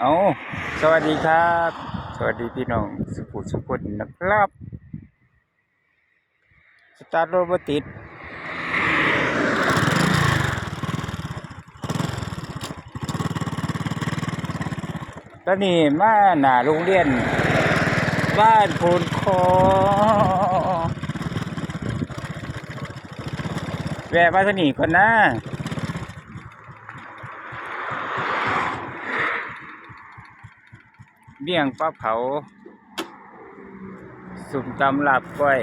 เอาสวัสดีครับ สวัสดีพี่น้องสุขุสุขุนนะครับสตาร์ทรถบ่ติดตอนนี้มาหนาโรงเรียน บ้านโพนคอแวะมาสนีก่อนนะ เบี่ยงปลาเผา สุ่มตำลาบก้อย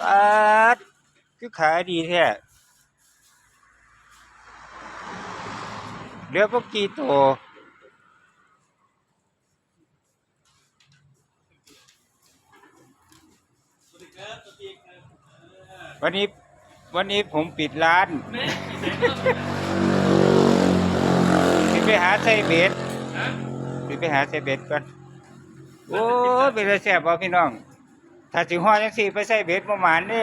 ปัดคือขายดีแท้เหลือพวกกี่ตัววันนี้ วันนี้ผมปิดร้านสิไปหาใส่เบ็ดสิไปหาใส่เบ็ดก่อน โอ้ยเป็นแซ่บบ่พี่น้อง ถ้าสิฮอดจังซี่ไปใส่เบ็ดบ่หมานเด้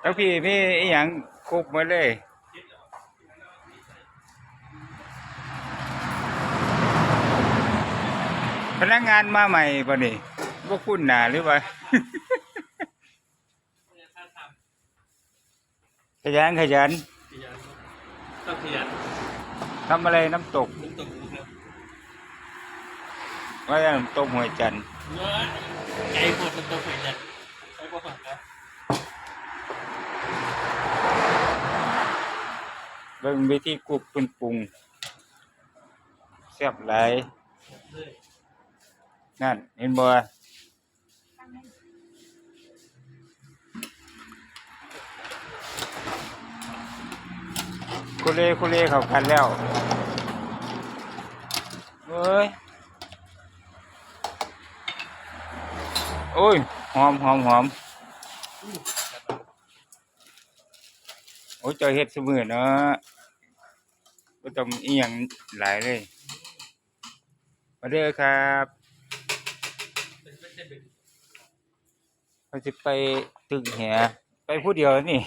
แล้วพี่พี่อีหยังคุกมาเลยพนักงานมาใหม่ป่ะนี่ บ่คุ้นหน้าหรือว่าขยันขยันขยันต้องขยันทำอะไรน้ำตกน้ำตกนะครับว่าแต่น้ำตกหวยจันทร์เนื้อไก่หมดน้ำตกขยันไก่พอฝังครับเบิ่งวิธีกุกปรุงปรุงแซ่บหลายเลยนั่นเห็นบ่ คุเลคุเลเข้ากันแล้วเอ้ยโอ้ยหอมหอมหอมโอ้ยเจ้าเฮ็ดซุมื้อเนาะบ่ต้องอียงหลายเลย มาเด้อครับเป็นไม่ใช่เป็นเราจะไปตึกแหไปผู้เดียวนี่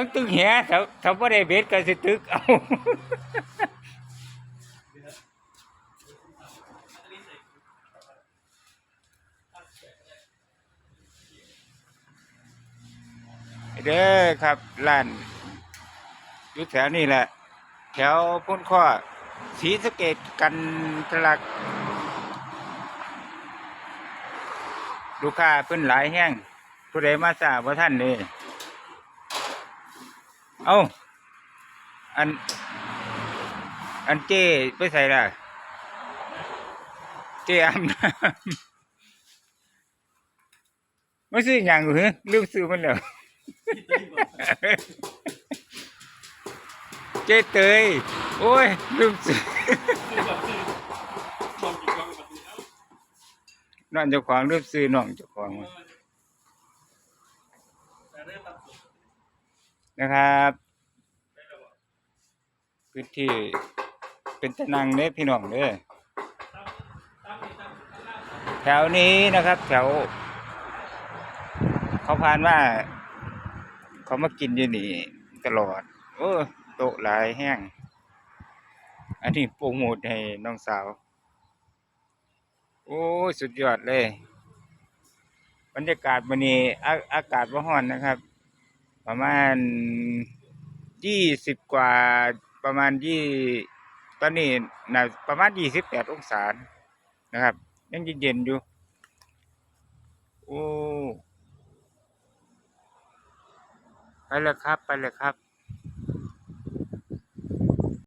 ทั้งตึกแหถ้าถ้าบ่ได้เบ็ดก็สิตึกเอาเด้อครับร้านอยู่แถวนี้แหละ แถวพ้นข้อศรีสะเกดกันทะลัก ลูกค้าเพิ่นหลายแห้งผู้ใดมาทราบว่าท่านนี่ เอาอัน อันเจ้ไปใส่ละเจ้อาบน้ำไม่ซื้ออย่างหรือลืมซื้อมันแล้วเจ๊เตย โอ้ย ลืมซื้อคือแบบคือมองกี่นเอ้าน้องเจ้าของลืมซื้อน้องเจ้าของมตัดสุด นะครับได้แล้วบอกพื้นที่เป็นตะนังเด้พี่น้องเด้อแถวนี้นะครับ แถว เขาพานว่า เขามากินอยู่นี่ตลอด โอ้โต๊ะหลายแห้ง อันนี้โปรโมทให้น้องสาว โอ้สุดยอดเลย บรรยากาศวันนี้อากาศว่าร้อนนะครับ ประมาณยี่สิบกว่าประมาณยี่ตอนนี้นะประมาณยี่สิบแปดองศานะครับยังเย็นๆอยู่ โอ้ ไปเลยครับ ไปเลยครับ